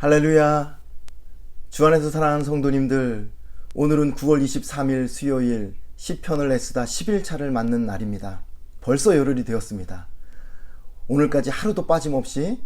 할렐루야. 주 안에서 사랑하는 성도님들, 오늘은 9월 23일 수요일 시편을 애쓰다 10일차를 맞는 날입니다. 벌써 열흘이 되었습니다. 오늘까지 하루도 빠짐없이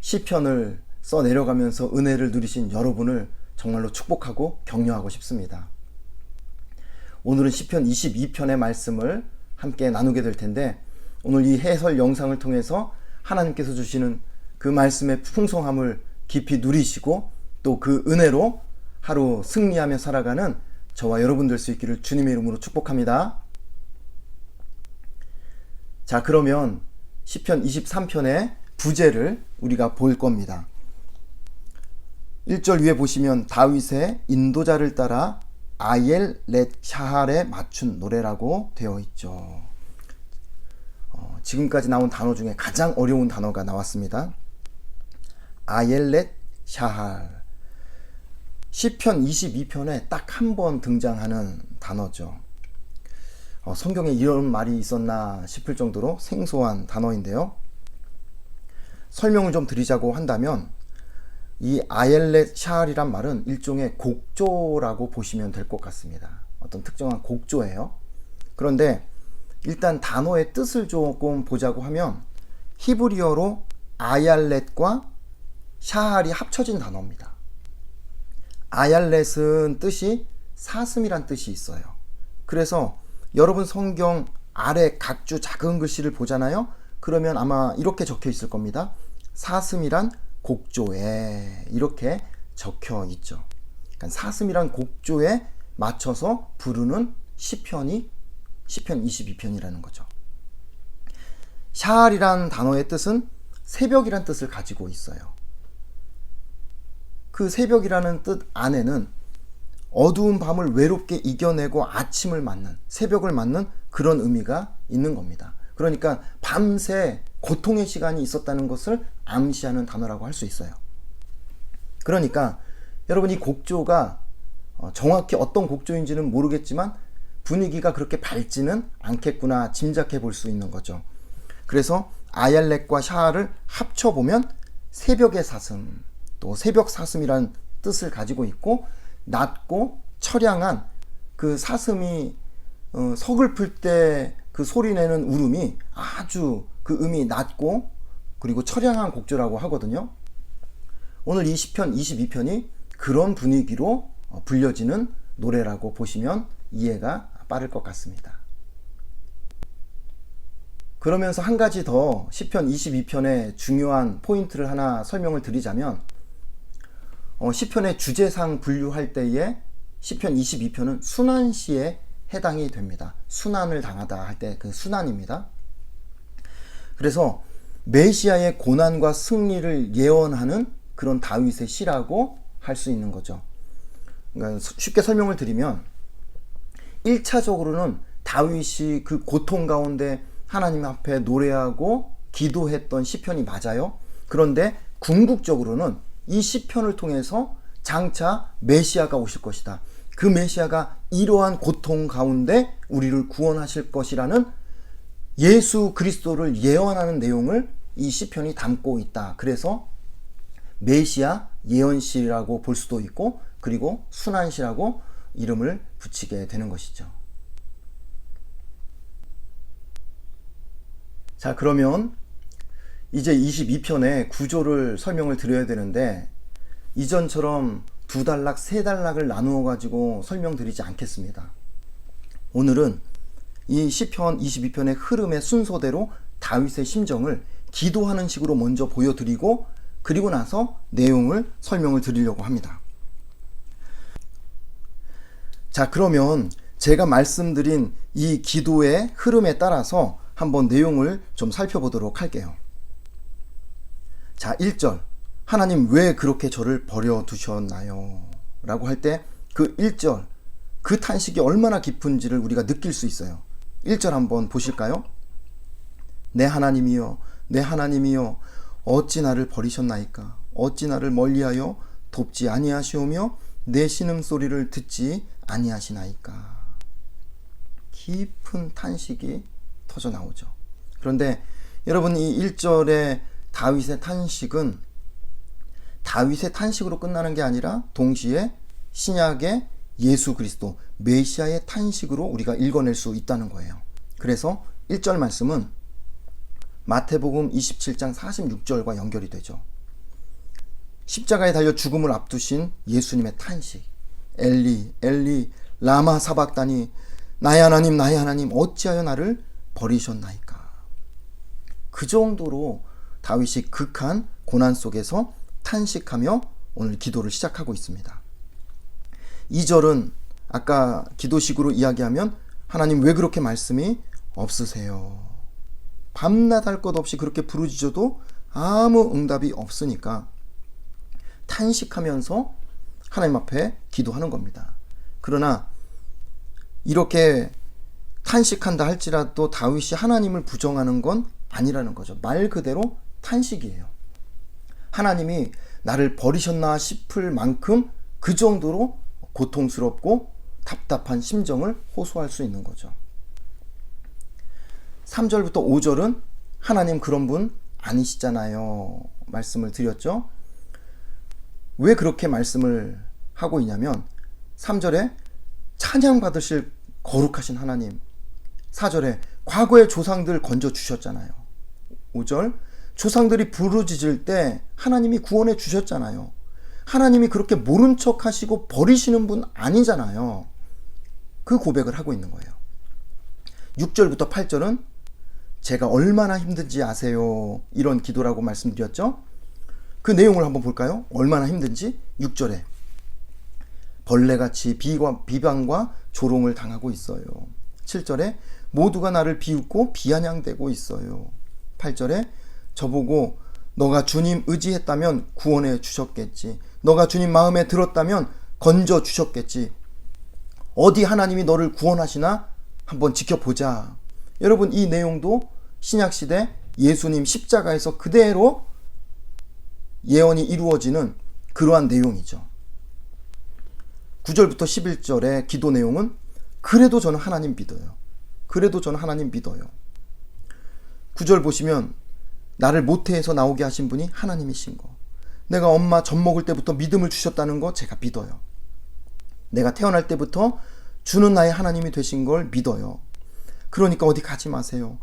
시편을 써 내려가면서 은혜를 누리신 여러분을 정말로 축복하고 격려하고 싶습니다. 오늘은 시편 22편의 말씀을 함께 나누게 될 텐데 오늘 이 해설 영상을 통해서 하나님께서 주시는 그 말씀의 풍성함을 깊이 누리시고 또 그 은혜로 하루 승리하며 살아가는 저와 여러분 될 수 있기를 주님의 이름으로 축복합니다. 자, 그러면 시편 23편의 부제를 우리가 볼 겁니다. 1절 위에 보시면 다윗의 인도자를 따라 아엘 렛 샤할에 맞춘 노래라고 되어 있죠. 어, 지금까지 나온 단어 중에 가장 어려운 단어가 나왔습니다. 아엘렛 샤할. 시편 22편에 딱 한 번 등장하는 단어죠. 어, 성경에 이런 말이 있었나 싶을 정도로 생소한 단어인데요. 설명을 좀 드리자고 한다면 이 아엘렛 샤알이란 말은 일종의 곡조라고 보시면 될 것 같습니다. 어떤 특정한 곡조예요. 그런데 일단 단어의 뜻을 조금 보자고 하면 히브리어로 아얄렛과 샤알이 합쳐진 단어입니다. 아얄렛은 뜻이 사슴이란 뜻이 있어요. 그래서 여러분 성경 아래 각주 작은 글씨를 보잖아요. 그러면 아마 이렇게 적혀 있을 겁니다. 사슴이란 곡조에 이렇게 적혀 있죠. 그러니까 사슴이란 곡조에 맞춰서 부르는 시편이 시편 22편이라는 거죠. 샤알이란 단어의 뜻은 새벽이란 뜻을 가지고 있어요. 그 새벽이라는 뜻 안에는 어두운 밤을 외롭게 이겨내고 아침을 맞는 새벽을 맞는 그런 의미가 있는 겁니다. 그러니까 밤새 고통의 시간이 있었다는 것을 암시하는 단어라고 할 수 있어요. 그러니까 여러분 이 곡조가 어, 정확히 어떤 곡조인지는 모르겠지만 분위기가 그렇게 밝지는 않겠구나 짐작해 볼 수 있는 거죠. 그래서 아얄렉과 샤알을 합쳐보면 새벽의 사슴, 또 새벽 사슴이라는 뜻을 가지고 있고 낮고 처량한 그 사슴이 어, 서글플 때 그 소리 내는 울음이 아주 그 음이 낮고 그리고 처량한 곡조라고 하거든요. 오늘 이 시편 22편이 그런 분위기로 어, 불려지는 노래라고 보시면 이해가 빠를 것 같습니다. 그러면서 한 가지 더 시편 22편의 중요한 포인트를 하나 설명을 드리자면 어, 시편의 주제상 분류할 때에 시편 22편은 순환시에 해당이 됩니다. 순환을 당하다 할 때 그 순환입니다. 그래서 메시아의 고난과 승리를 예언하는 그런 다윗의 시라고 할 수 있는 거죠. 그러니까 쉽게 설명을 드리면 1차적으로는 다윗이 그 고통 가운데 하나님 앞에 노래하고 기도했던 시편이 맞아요. 그런데 궁극적으로는 이 시편을 통해서 장차 메시아가 오실 것이다. 그 메시아가 이러한 고통 가운데 우리를 구원하실 것이라는 예수 그리스도를 예언하는 내용을 이 시편이 담고 있다. 그래서 메시아 예언시라고 볼 수도 있고 그리고 순환시라고 이름을 붙이게 되는 것이죠. 자, 그러면 이제 22편의 구조를 설명을 드려야 되는데 이전처럼 두 단락, 세 단락을 나누어 가지고 설명드리지 않겠습니다. 오늘은 이 시편 22편의 흐름의 순서대로 다윗의 심정을 기도하는 식으로 먼저 보여드리고 그리고 나서 내용을 설명을 드리려고 합니다. 자, 그러면 제가 말씀드린 이 기도의 흐름에 따라서 한번 내용을 좀 살펴보도록 할게요. 자, 1절. 하나님 왜 그렇게 저를 버려 두셨나요? 라고 할 때 그 1절, 그 탄식이 얼마나 깊은지를 우리가 느낄 수 있어요. 1절 한번 보실까요? 내 하나님이여, 내 하나님이여, 어찌 나를 버리셨나이까? 어찌 나를 멀리하여 돕지 아니하시오며 내 신음 소리를 듣지 아니하시나이까? 깊은 탄식이 터져 나오죠. 그런데 여러분 이 1절의 다윗의 탄식은 다윗의 탄식으로 끝나는 게 아니라 동시에 신약의 예수 그리스도 메시아의 탄식으로 우리가 읽어낼 수 있다는 거예요. 그래서 1절 말씀은 마태복음 27장 46절과 연결이 되죠. 십자가에 달려 죽음을 앞두신 예수님의 탄식. 엘리, 엘리, 라마 사박다니, 나의 하나님, 나의 하나님, 어찌하여 나를 버리셨나이까. 그 정도로 다윗이 극한 고난 속에서 탄식하며 오늘 기도를 시작하고 있습니다. 2절은 아까 기도식으로 이야기하면 하나님 왜 그렇게 말씀이 없으세요? 밤낮 할 것 없이 그렇게 부르짖어도 아무 응답이 없으니까 탄식하면서 하나님 앞에 기도하는 겁니다. 그러나 이렇게 탄식한다 할지라도 다윗이 하나님을 부정하는 건 아니라는 거죠. 말 그대로 탄식이에요. 하나님이 나를 버리셨나 싶을 만큼 그 정도로 고통스럽고 답답한 심정을 호소할 수 있는 거죠. 3절부터 5절은 하나님 그런 분 아니시잖아요. 말씀을 드렸죠. 왜 그렇게 말씀을 하고 있냐면 3절에 찬양 받으실 거룩하신 하나님 4절에 과거의 조상들 건져 주셨잖아요. 5절 조상들이 부르짖을 때 하나님이 구원해 주셨잖아요. 하나님이 그렇게 모른 척 하시고 버리시는 분 아니잖아요. 그 고백을 하고 있는 거예요. 6절부터 8절은 제가 얼마나 힘든지 아세요. 이런 기도라고 말씀드렸죠. 그 내용을 한번 볼까요? 얼마나 힘든지 6절에 벌레같이 비방과 조롱을 당하고 있어요. 7절에 모두가 나를 비웃고 비아냥대고 있어요. 8절에 저보고 너가 주님 의지했다면 구원해 주셨겠지. 너가 주님 마음에 들었다면 건져 주셨겠지. 어디 하나님이 너를 구원하시나 한번 지켜보자. 여러분 이 내용도 신약 시대 예수님 십자가에서 그대로 예언이 이루어지는 그러한 내용이죠. 9절부터 11절의 기도 내용은 그래도 저는 하나님 믿어요. 그래도 저는 하나님 믿어요. 9절 보시면 나를 모태에서 나오게 하신 분이 하나님이신 거. 내가 엄마 젖 먹을 때부터 믿음을 주셨다는 거 제가 믿어요. 내가 태어날 때부터 주는 나의 하나님이 되신 걸 믿어요. 그러니까 어디 가지 마세요.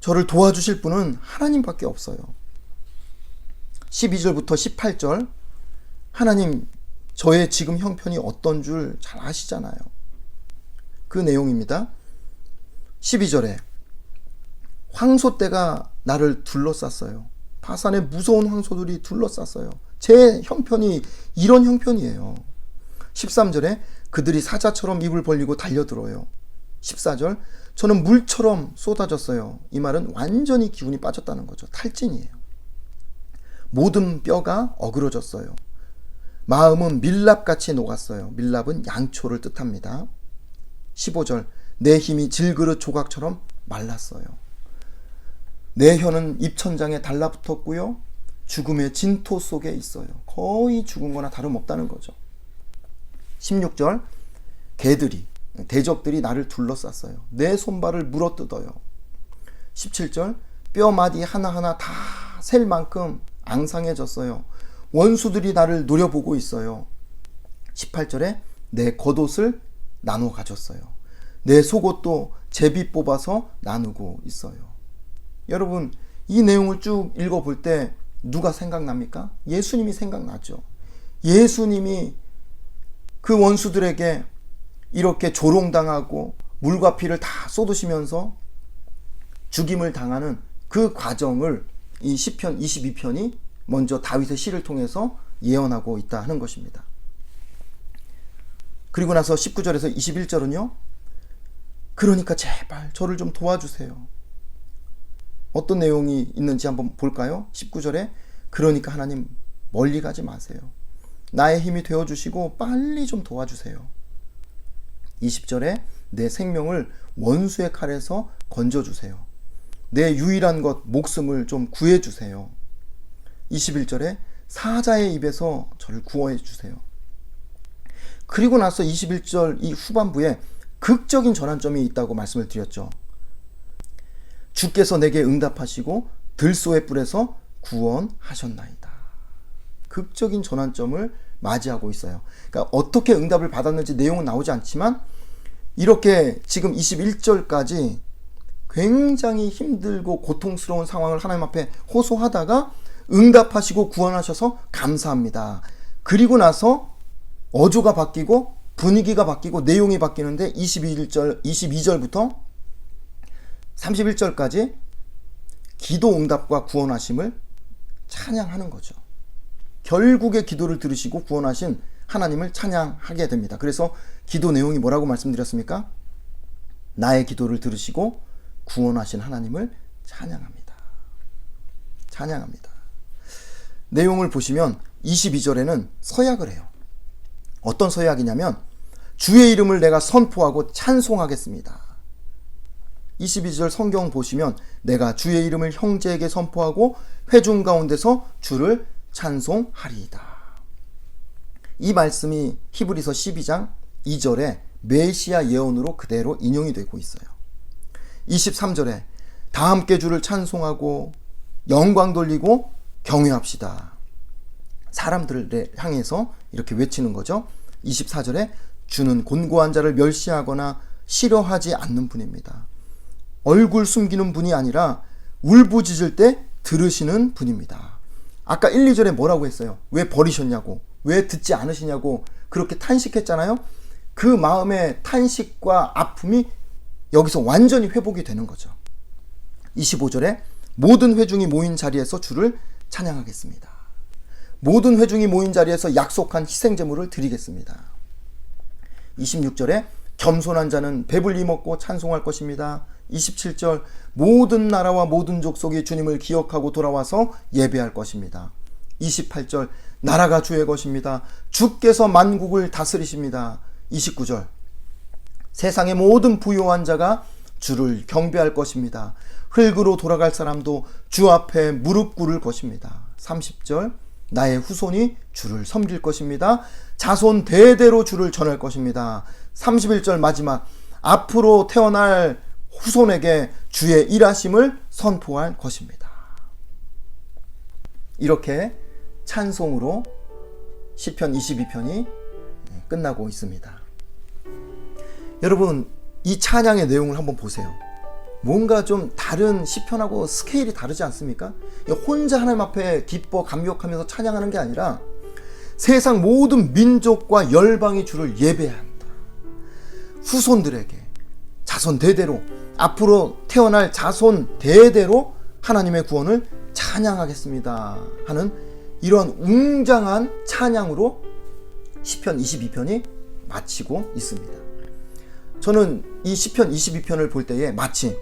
저를 도와주실 분은 하나님밖에 없어요. 12절부터 18절 하나님 저의 지금 형편이 어떤 줄 잘 아시잖아요. 그 내용입니다. 12절에 황소 떼가 나를 둘러쌌어요. 파산에 무서운 황소들이 둘러쌌어요. 제 형편이 이런 형편이에요. 13절에 그들이 사자처럼 입을 벌리고 달려들어요. 14절 저는 물처럼 쏟아졌어요. 이 말은 완전히 기운이 빠졌다는 거죠. 탈진이에요. 모든 뼈가 어그러졌어요. 마음은 밀랍같이 녹았어요. 밀랍은 양초를 뜻합니다. 15절 내 힘이 질그릇 조각처럼 말랐어요. 내 혀는 입천장에 달라붙었고요. 죽음의 진토 속에 있어요. 거의 죽은 거나 다름없다는 거죠. 16절 개들이 대적들이 나를 둘러쌌어요. 내 손발을 물어뜯어요. 17절 뼈마디 하나하나 다 셀 만큼 앙상해졌어요. 원수들이 나를 노려보고 있어요. 18절에 내 겉옷을 나눠 가졌어요. 내 속옷도 제비 뽑아서 나누고 있어요. 여러분, 이 내용을 쭉 읽어볼 때 누가 생각납니까? 예수님이 생각나죠. 예수님이 그 원수들에게 이렇게 조롱당하고 물과 피를 다 쏟으시면서 죽임을 당하는 그 과정을 이 시편 22편이 먼저 다윗의 시를 통해서 예언하고 있다 하는 것입니다. 그리고 나서 19절에서 21절은요. 그러니까 제발 저를 좀 도와주세요. 어떤 내용이 있는지 한번 볼까요? 19절에 그러니까 하나님 멀리 가지 마세요. 나의 힘이 되어 주시고 빨리 좀 도와주세요. 20절에 내 생명을 원수의 칼에서 건져 주세요. 내 유일한 것 목숨을 좀 구해 주세요. 21절에 사자의 입에서 저를 구원해 주세요. 그리고 나서 21절 이 후반부에 극적인 전환점이 있다고 말씀을 드렸죠. 주께서 내게 응답하시고 들소의 뿔에서 구원하셨나이다. 극적인 전환점을 맞이하고 있어요. 그러니까 어떻게 응답을 받았는지 내용은 나오지 않지만 이렇게 지금 21절까지 굉장히 힘들고 고통스러운 상황을 하나님 앞에 호소하다가 응답하시고 구원하셔서 감사합니다. 그리고 나서 어조가 바뀌고 분위기가 바뀌고 내용이 바뀌는데 21절 22절부터 31절까지 기도 응답과 구원하심을 찬양하는 거죠. 결국에 기도를 들으시고 구원하신 하나님을 찬양하게 됩니다. 그래서 기도 내용이 뭐라고 말씀드렸습니까? 나의 기도를 들으시고 구원하신 하나님을 찬양합니다. 찬양합니다. 내용을 보시면 22절에는 서약을 해요. 어떤 서약이냐면 주의 이름을 내가 선포하고 찬송하겠습니다. 22절 성경 보시면 내가 주의 이름을 형제에게 선포하고 회중 가운데서 주를 찬송하리이다. 이 말씀이 히브리서 12장 2절에 메시아 예언으로 그대로 인용이 되고 있어요. 23절에 다 함께 주를 찬송하고 영광 돌리고 경외합시다. 사람들을 향해서 이렇게 외치는 거죠. 24절에 주는 곤고한 자를 멸시하거나 싫어하지 않는 분입니다. 얼굴 숨기는 분이 아니라 울부짖을 때 들으시는 분입니다. 아까 1, 2절에 뭐라고 했어요? 왜 버리셨냐고, 왜 듣지 않으시냐고 그렇게 탄식했잖아요. 그 마음의 탄식과 아픔이 여기서 완전히 회복이 되는 거죠. 25절에 모든 회중이 모인 자리에서 주를 찬양하겠습니다. 모든 회중이 모인 자리에서 약속한 희생제물을 드리겠습니다. 26절에 겸손한 자는 배불리 먹고 찬송할 것입니다. 27절 모든 나라와 모든 족속이 주님을 기억하고 돌아와서 예배할 것입니다. 28절 나라가 주의 것입니다. 주께서 만국을 다스리십니다. 29절 세상의 모든 부요한 자가 주를 경배할 것입니다. 흙으로 돌아갈 사람도 주 앞에 무릎 꿇을 것입니다. 30절 나의 후손이 주를 섬길 것입니다. 자손 대대로 주를 전할 것입니다. 31절 마지막 앞으로 태어날 후손에게 주의 일하심을 선포할 것입니다. 이렇게 찬송으로 시편 22편이 끝나고 있습니다. 여러분 이 찬양의 내용을 한번 보세요. 뭔가 좀 다른 시편하고 스케일이 다르지 않습니까? 혼자 하나님 앞에 기뻐 감격하면서 찬양하는 게 아니라 세상 모든 민족과 열방이 주를 예배한다. 후손들에게 자손 대대로 앞으로 태어날 자손 대대로 하나님의 구원을 찬양하겠습니다 하는 이런 웅장한 찬양으로 시편 22편이 마치고 있습니다. 저는 이 시편 22편을 볼 때에 마치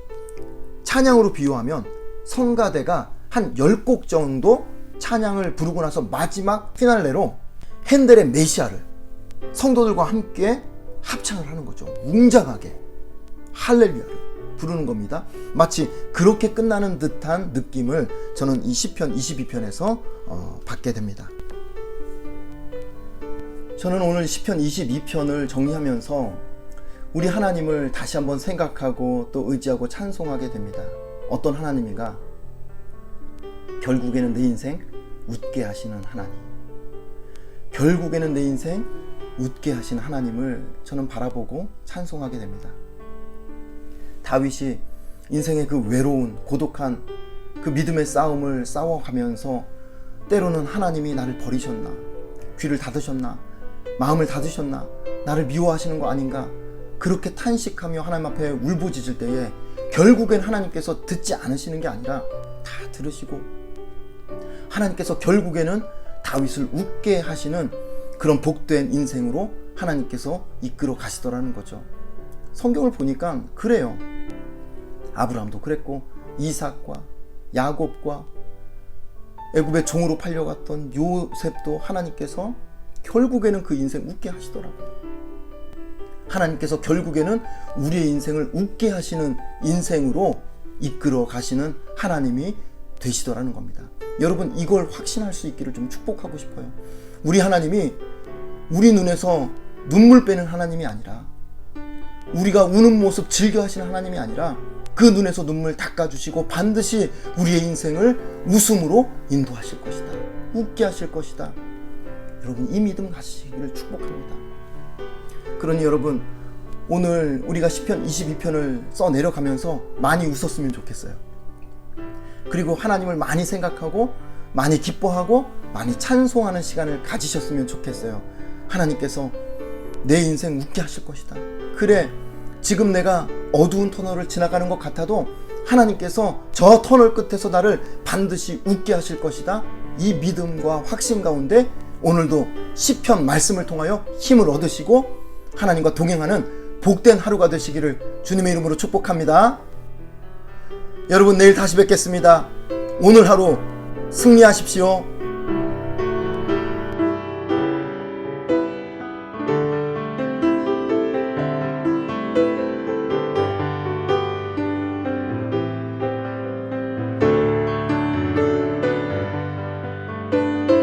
찬양으로 비유하면 성가대가 한 10곡 정도 찬양을 부르고 나서 마지막 피날레로 핸델의 메시아를 성도들과 함께 합창을 하는 거죠. 웅장하게 할렐루야를 부르는 겁니다. 마치 그렇게 끝나는 듯한 느낌을 저는 이 시편 22편에서 어, 받게 됩니다. 저는 오늘 시편 22편을 정리하면서 우리 하나님을 다시 한번 생각하고 또 의지하고 찬송하게 됩니다. 어떤 하나님인가? 결국에는 내 인생 웃게 하시는 하나님. 결국에는 내 인생 웃게 하신 하나님을 저는 바라보고 찬송하게 됩니다. 다윗이 인생의 그 외로운 고독한 그 믿음의 싸움을 싸워가면서 때로는 하나님이 나를 버리셨나 귀를 닫으셨나 마음을 닫으셨나 나를 미워하시는 거 아닌가 그렇게 탄식하며 하나님 앞에 울부짖을 때에 결국엔 하나님께서 듣지 않으시는 게 아니라 다 들으시고 하나님께서 결국에는 다윗을 웃게 하시는 그런 복된 인생으로 하나님께서 이끌어 가시더라는 거죠. 성경을 보니까 그래요. 아브라함도 그랬고 이삭과 야곱과 애굽의 종으로 팔려갔던 요셉도 하나님께서 결국에는 그 인생 웃게 하시더라고요. 하나님께서 결국에는 우리의 인생을 웃게 하시는 인생으로 이끌어 가시는 하나님이 되시더라는 겁니다. 여러분 이걸 확신할 수 있기를 좀 축복하고 싶어요. 우리 하나님이 우리 눈에서 눈물 빼는 하나님이 아니라 우리가 우는 모습 즐겨 하시는 하나님이 아니라 그 눈에서 눈물 닦아주시고 반드시 우리의 인생을 웃음으로 인도하실 것이다. 웃게 하실 것이다. 여러분 이 믿음 가지시기를 축복합니다. 그러니 여러분 오늘 우리가 시편 22편을 써 내려가면서 많이 웃었으면 좋겠어요. 그리고 하나님을 많이 생각하고 많이 기뻐하고 많이 찬송하는 시간을 가지셨으면 좋겠어요. 하나님께서 내 인생 웃게 하실 것이다. 그래, 지금 내가 어두운 터널을 지나가는 것 같아도 하나님께서 저 터널 끝에서 나를 반드시 웃게 하실 것이다. 이 믿음과 확신 가운데 오늘도 시편 말씀을 통하여 힘을 얻으시고 하나님과 동행하는 복된 하루가 되시기를 주님의 이름으로 축복합니다. 여러분 내일 다시 뵙겠습니다. 오늘 하루 승리하십시오. you